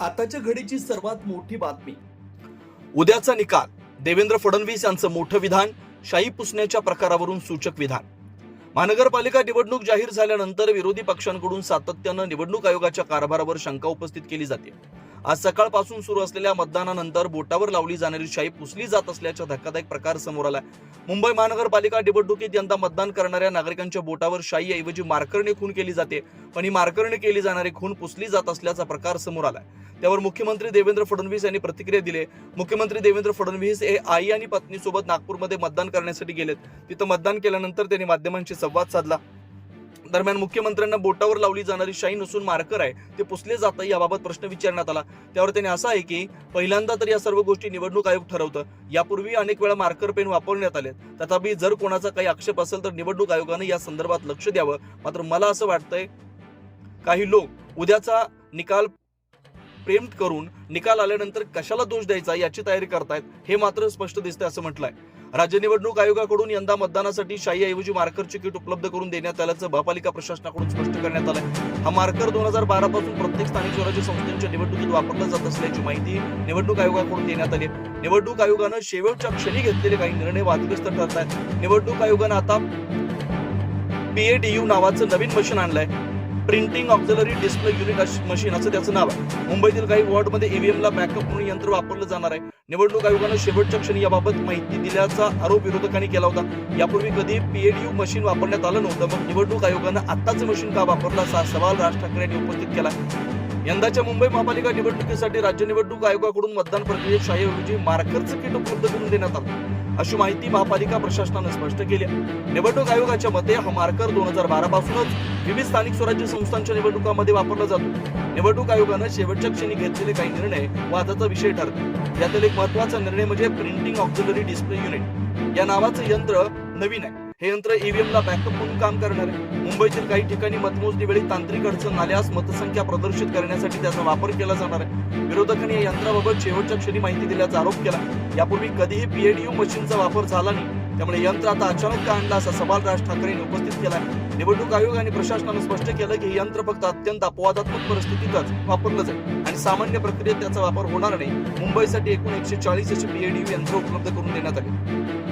आताच्या घडीची सर्वात मोठी बातमी. उद्याचा निकाल. देवेंद्र फडणवीस यांचं मोठं विधान शाही पुसण्याच्या प्रकारावरून सूचक विधान. महानगरपालिका निवडणूक जाहीर झाल्यानंतर विरोधी पक्षांकडून सातत्यानं निवडणूक आयोगाच्या कारभारावर शंका उपस्थित केली जाते. आज सकाळपासून सुरू असलेल्या मतदानानंतर बोटावर लावली जाणारी शाही पुसली जात असल्याचा धक्कादायक प्रकार समोर आलाय. मुंबई महानगरपालिका निवडणुकीत यंदा मतदान करणाऱ्या नागरिकांच्या बोटावर शाही ऐवजी मार्करने खून केली जाते पण ही मार्करने केली जाणारी खून पुसली जात असल्याचा प्रकार समोर आलाय. त्यावर मुख्यमंत्री देवेंद्र फडणवीस यांनी प्रतिक्रिया दिली. मुख्यमंत्री देवेंद्र फडणवीस हे आई आणि पत्नीसोबत नागपूरमध्ये मतदान करण्यासाठी गेलेत. तिथं मतदान केल्यानंतर त्यांनी माध्यमांशी संवाद साधला. दरम्यान मुख्यमंत्र्यांना बोटावर लावली जाणारी शाई नसून मार्कर आहे ते पुसले जातं याबाबत प्रश्न विचारण्यात आला. त्यावर त्यांनी असं आहे की पहिल्यांदा तर या सर्व गोष्टी निवडणूक आयोग ठरवतं. यापूर्वी अनेक वेळा मार्कर पेन वापरण्यात आले तथापि जर कोणाचा काही आक्षेप असेल तर निवडणूक आयोगानं या संदर्भात लक्ष द्यावं. मात्र मला असं वाटतंय काही लोक उद्याचा निकाल प्रेम करून निकाल आल्यानंतर कशाला दोष द्यायचा याची तयारी करतायत हे मात्र स्पष्ट दिसतंय असं म्हटलंय. राज्य निवडणूक आयोगाकडून यंदा मतदानासाठी शाहीऐवजी मार्कर मार्करचे किट उपलब्ध करून देण्यात आल्याचं महापालिका प्रशासनाकडून स्पष्ट करण्यात आलंय. हा मार्कर दोन हजार बारा पासून प्रत्येक स्थानिक स्वराज्य संस्थांच्या निवडणुकीत वापरला जात असल्याची माहिती निवडणूक आयोगाकडून देण्यात आली. आहे. निवडणूक आयोगानं शेवटच्या क्षणी घेतलेले काही निर्णय वादग्रस्त ठरत आहेत निवडणूक आयोगानं आता पीएडीयू नावाचं नवीन मशीन आणलंय. Printing auxiliary display unit machine असं त्याचं नाव आहे. मुंबईतील काही वॉर्डमध्ये ईव्हीएमला बॅकअप म्हणून यंत्र वापरलं जाणार आहे. निवडणूक आयोगानं शेवटच्या क्षणी याबाबत माहिती दिल्याचा आरोप विरोधकांनी केला होता. यापूर्वी कधी पीएडयू मशीन वापरण्यात आलं नव्हतं मग निवडणूक आयोगानं आत्ताचं मशीन का वापरलं असा सवाल राज ठाकरे यांनी उपस्थित केला यंदाच्या मुंबई महापालिका निवडणुकीसाठी राज्य निवडणूक आयोगाकडून मतदान प्रक्रियेत शाहीऐवजी मार्करचं किट उपलब्ध करून देण्यात आलं. अशी माहिती महापालिका प्रशासनानं स्पष्ट केली आहे. निवडणूक आयोगाच्या मते हा मार्कर दोन हजार बारा पासूनच विविध स्थानिक स्वराज्य संस्थांच्या निवडणुकांमध्ये वापरला जातो. निवडणूक आयोगानं शेवटच्या क्षणी घेतलेले काही निर्णय वादाचा विषय ठरतो यातील एक महत्त्वाचा निर्णय म्हणजे प्रिंटिंग ऑक्झिलरी डिस्प्ले युनिट या नावाचं यंत्र नवीन आहे. हे यंत्र ईव्हीएम ला बॅकअप म्हणून काम करणार आहे. मुंबईतील काही ठिकाणी मतमोजणी वेळी तांत्रिक अडचण आल्यास मतसंख्या प्रदर्शित करण्यासाठी त्याचा वापर केला जाणार आहे. विरोधकांनी या यंत्राबाबत शेवटच्या क्षणी माहिती दिल्याचा आरोप केला. यापूर्वी कधीही पीएडीयू मशीनचा वापर झाला नाही. त्यामुळे यंत्र आता अचानक का आणला असा सवाल राज ठाकरेंनी उपस्थित केला निवडणूक आयोग आणि प्रशासनानं स्पष्ट केलं की हे यंत्र फक्त अत्यंत अपवादात्मक परिस्थितीतच वापरलं जाईल आणि सामान्य प्रक्रियेत त्याचा वापर होणार नाही. मुंबईसाठी एकूण एकशे चाळीस अशी पीएडीयू यंत्र उपलब्ध करून देण्यात आली.